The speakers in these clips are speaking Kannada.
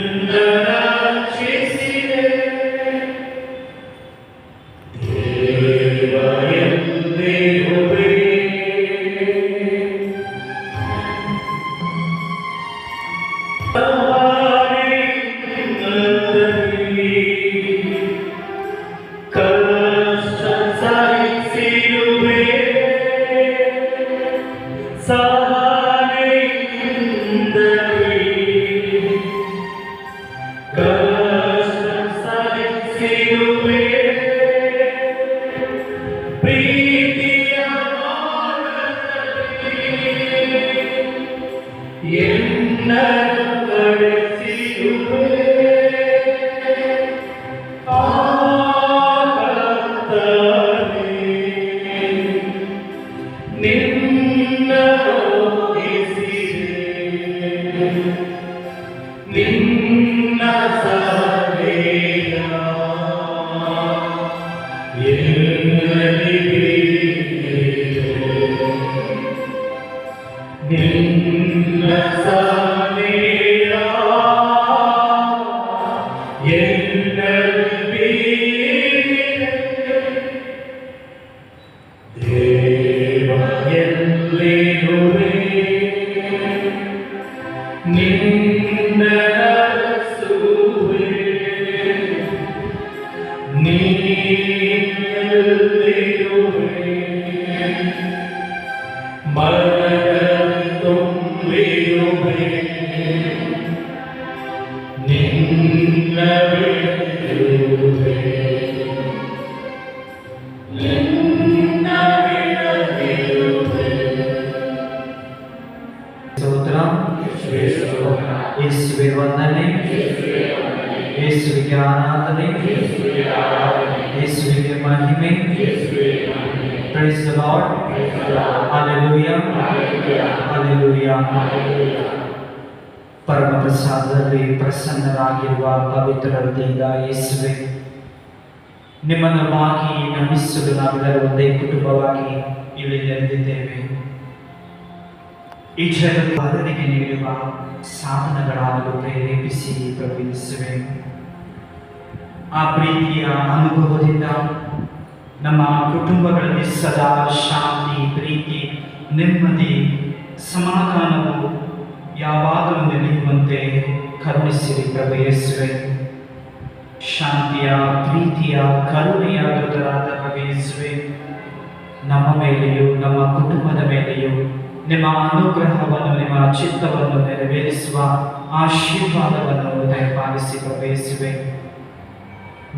ಎಲ್ಲ Good. Praise the Lord. Praise the Lord. Hallelujah. Hallelujah. Hallelujah. Hallelujah. ಪರಮ ಪ್ರಸಾದದಲ್ಲಿ ಪ್ರಸನ್ನರಾಗಿರುವ ಪವಿತ್ರ ಹೃದಯದ ಯೇಸುವೆ, ನಿಮ್ಮನ್ನು ಬಾಗಿ ನಮಿಸಲು ನಾವೆಲ್ಲರೂ ಒಂದೇ ಕುಟುಂಬವಾಗಿ ಇಲ್ಲಿ ನೆರೆದಿದ್ದೇವೆ. ಈ ಬದಲಿಗೆ ನೀಡುವ ಸಾಧನಗಳಾಗಲು ಪ್ರೇರೇಪಿಸಿ ಪ್ರವೇಶಿಸುವೆ ಆ ಪ್ರೀತಿಯ ಅನುಭವದಿಂದ ನಮ್ಮ ಕುಟುಂಬಗಳಲ್ಲಿ ಸದಾ ಶಾಂತಿ, ಪ್ರೀತಿ, ನೆಮ್ಮದಿ, ಸಮಾಧಾನವು ಯಾವಾಗಲೂ ನೆಲೆಯುವಂತೆ ಕರುಣಿಸಿರಿ ಪ್ರವೇಶಿಸುವೆ ಶಾಂತಿಯ, ಪ್ರೀತಿಯ, ಕರುಣೆಯ ದೂತರಾದ ನಮ್ಮ ಮೇಲೆಯೂ, ನಮ್ಮ ಕುಟುಂಬದ ಮೇಲೆಯೂ, ನಿಮ್ಮ ಅನುಗ್ರಹವನ್ನು, ನಿಮ್ಮ ಚಿತ್ತವನ್ನು ನೆರವೇರಿಸುವ ಆಶೀರ್ವಾದವನ್ನು ದಯಪಾಲಿಸಿ ಪ್ರವೇಶಿಸುವೆ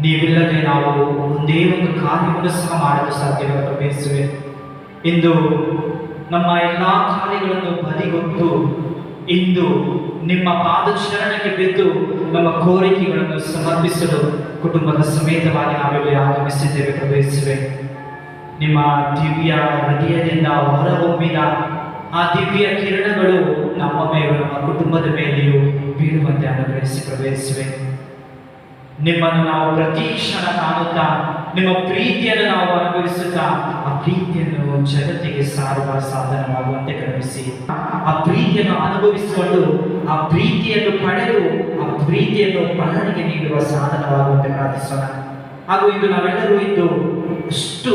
ನೀವಿಲ್ಲದೆ ನಾವು ಒಂದೇ ಒಂದು ಕಾರ್ಯವನ್ನು ಸಹ ಮಾಡಲು ಸಾಧ್ಯವ ಪ್ರವೇಶಿಸುವೆ ಇಂದು ನಮ್ಮ ಎಲ್ಲ ಕಾರ್ಯಗಳನ್ನು ಬದಿಗೊತ್ತು ಇಂದು ನಿಮ್ಮ ಪಾದಚರಣಕ್ಕೆ ಬಿದ್ದು ನಮ್ಮ ಕೋರಿಕೆಗಳನ್ನು ಸಮರ್ಪಿಸಲು ಕುಟುಂಬದ ಸಮೇತವಾಗಿ ನಾವೆಲ್ಲಿ ಆಗಮಿಸಿದ್ದೇವೆ ಪ್ರವೇಶಿಸುವೆ. ನಿಮ್ಮ ದಿವ್ಯ ಹೃದಯದಿಂದ ಹೊರಹೊಮ್ಮಿದ ಆ ದಿವ್ಯ ಕಿರಣಗಳು ನಮ್ಮ ಮೇಲೆ ನಮ್ಮ ಕುಟುಂಬದ ಮೇಲೆಯೂ ಬೀಳುವಂತೆ ಅನುಗ್ರಹಿಸಿ ಪ್ರವೇಶಿಸುವೆ. ನಿಮ್ಮನ್ನು ನಾವು ಪ್ರತಿ ಕ್ಷಣ ಕಾಣುತ್ತಾ, ನಿಮ್ಮ ಪ್ರೀತಿಯನ್ನು ನಾವು ಅನುಭವಿಸುತ್ತಾ, ಆ ಪ್ರೀತಿಯನ್ನು ಜಗತ್ತಿಗೆ ಸಾರುವ ಸಾಧನವಾಗುವಂತೆ ಕ್ರಮಿಸಿ ಆ ಪ್ರೀತಿಯನ್ನು ಅನುಭವಿಸಿಕೊಂಡು, ಆ ಪ್ರೀತಿಯನ್ನು ಪಡೆದು, ಆ ಪ್ರೀತಿಯನ್ನು ಪರಣಿಗೆ ನೀಡುವ ಸಾಧನವಾಗುವಂತೆ ಪ್ರಾರ್ಥಿಸೋಣ. ಹಾಗೂ ಇಂದು ನಾವೆಲ್ಲರೂ ಇಂದು ಎಷ್ಟು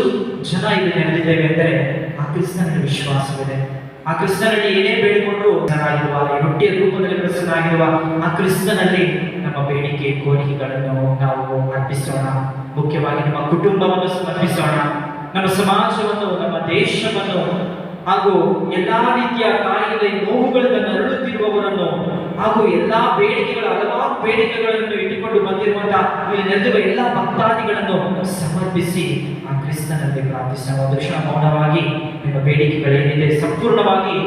ಜನ ಇದು ನೆನೆದಿದ್ದೇವೆ ಎಂದರೆ, ಆ ಕ್ರಿಸ್ತನಲ್ಲಿ ವಿಶ್ವಾಸವಿದೆ. ಆ ಕ್ರಿಸ್ತನಲ್ಲಿ ಏನೇ ಬೇಡಿಕೊಂಡ್ರು ಚೆನ್ನಾಗಿರುವ ಈ ರೊಟ್ಟಿಯ ರೂಪದಲ್ಲಿ ಪ್ರಸನ್ನಾಗಿರುವ ಆ ಕ್ರಿಸ್ತನಲ್ಲಿ ನಮ್ಮ ಬೇಡಿಕೆ, ಕೋರಿಕೆಗಳನ್ನು ನಾವು ಅರ್ಪಿಸೋಣ. ಮುಖ್ಯವಾಗಿ ನಮ್ಮ ಕುಟುಂಬವನ್ನು ಸಮರ್ಪಿಸೋಣ. ನಮ್ಮ ಸಮಾಜವನ್ನು, ನಮ್ಮ ದೇಶವನ್ನು ಹಾಗೂ ಎಲ್ಲಾ ರೀತಿಯ ಕಾಯಿಲೆ ನರಳುತ್ತಿರುವವರನ್ನು ಹಾಗೂ ಎಲ್ಲಾ ಬೇಡಿಕೆಗಳ, ಹಲವಾರು ಬೇಡಿಕೆಗಳನ್ನು ಇಟ್ಟುಕೊಂಡು ಬಂದಿರುವಂತಹ ನೆರೆದಿರುವ ಎಲ್ಲ ಭಕ್ತಾದಿಗಳನ್ನು ಸಮರ್ಪಿಸಿ ಆ ಕ್ರಿಸ್ತನಲ್ಲಿ ಪ್ರಾರ್ಥಿಸುವ ಒಂದು ಕ್ಷಣ ಮೌನವಾಗಿ ನಿಮ್ಮ ಬೇಡಿಕೆಗಳೇನಿದೆ ಸಂಪೂರ್ಣವಾಗಿ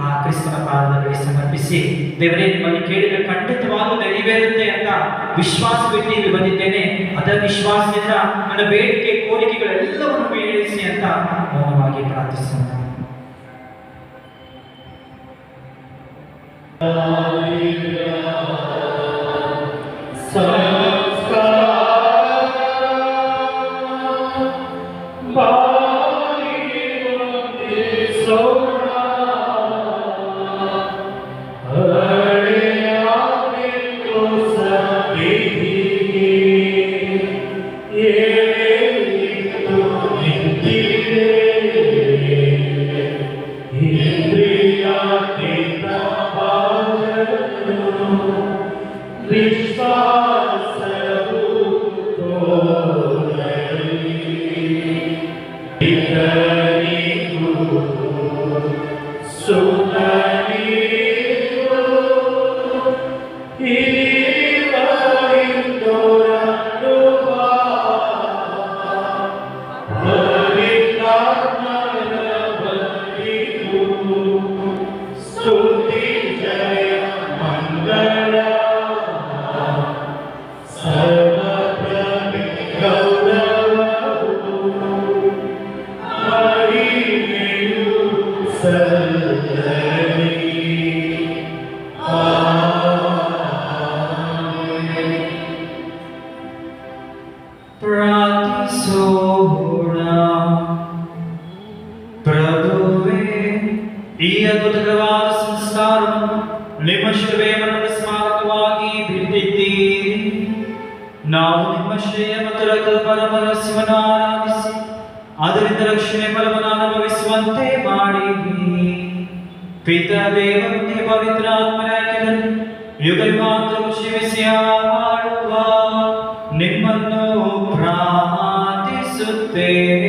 ಆ ಕ್ರಿಸ್ತನ ಕಾಲದಲ್ಲಿ ಸಮರ್ಪಿಸಿ, ದೇವರೇ, ನಿಮ್ಮಲ್ಲಿ ಕೇಳಿದ್ರೆ ಖಂಡಿತವಾಗೂ ನೆರವೇರುತ್ತೆ ಅಂತ ವಿಶ್ವಾಸವಿಟ್ಟು ಇಲ್ಲಿ ಬಂದಿದ್ದೇನೆ. ಅದರ ವಿಶ್ವಾಸದಿಂದ ನನ್ನ ಬೇಡಿಕೆ, ಕೋರಿಕೆಗಳೆಲ್ಲವನ್ನು ಈಡೇರಿಸಿ ಅಂತ ಮೌನವಾಗಿ ಪ್ರಾರ್ಥಿಸೋಣ hallelujah ಪ್ರಾರ್ಥಿಸೋಣ. ಪ್ರಭುವೇ ಈ ಮರಣದ ಸ್ಮಾರಕವಾಗಿ ನಾವು ನಿಮ್ಮ ರಕ್ತದ ಶಿವನ ಆರಾಧಿಸಿ ಫಲವನ್ನು ಅನುಭವಿಸುವಂತೆ ಶಿವಿಸಿ de